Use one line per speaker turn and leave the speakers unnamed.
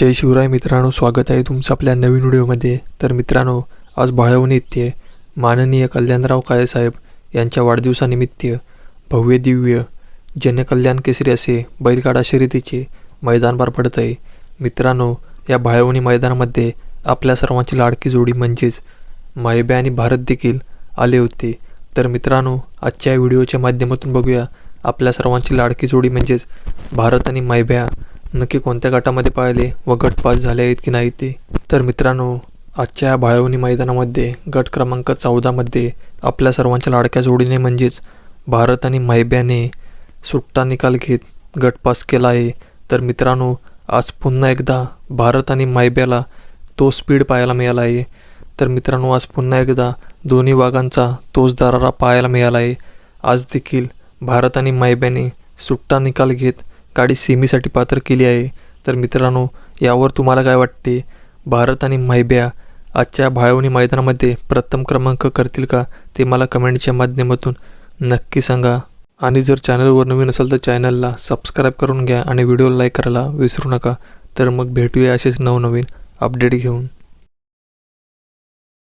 जय शिवराय मित्रांनो स्वागत आहे तुमचं आपल्या नवीन व्हिडिओमध्ये. तर मित्रांनो आज भाळवणी येते माननीय कल्याणराव काळेसाहेब यांच्या वाढदिवसानिमित्त भव्य दिव्य जनकल्याण केसरी असे बैलगाडा शर्यतीचे मैदान पार पडत आहे. मित्रांनो या भाळवणी मैदानामध्ये आपल्या सर्वांची लाडकी जोडी म्हणजेच मायब्या आणि भारत देखील आले होते. तर मित्रांनो आजच्या व्हिडिओच्या माध्यमातून बघूया आपल्या सर्वांची लाडकी जोडी म्हणजेच भारत आणि मायब्या नक्की कोणत्या गटामध्ये पाहिले व गट पास झाले आहेत की नाही ते? तर मित्रांनो आजच्या या भाळवणी मैदानामध्ये गट क्रमांक चौदामध्ये आपल्या सर्वांच्या लाडक्या जोडीने म्हणजेच भारत आणि मायब्याने सुट्टा निकाल घेत गट पास केला आहे. तर मित्रांनो आज पुन्हा एकदा भारत आणि मायब्याला तो स्पीड पाहायला मिळाला आहे. तर मित्रांनो आज पुन्हा एकदा दोन्ही वाघांचा तोच दरारा पाहायला मिळाला आहे. आज देखील भारत आणि मायब्याने सुट्टा निकाल घेत काळी सेमीसाठी पात्र केली आहे. तर मित्रांनो यावर तुम्हाला काय वाटते? भारत आणि मायब्या आजच्या भाळवणी मैदानामध्ये प्रथम क्रमांक करतील का? ते मला कमेंटच्या माध्यमातून नक्की सांगा. आणि जर चॅनलवर नवीन असेल तर चॅनलला सबस्क्राईब करून घ्या आणि व्हिडिओ लाईक करायला विसरू नका. तर मग भेटूया असेच नवनवीन अपडेट घेऊन.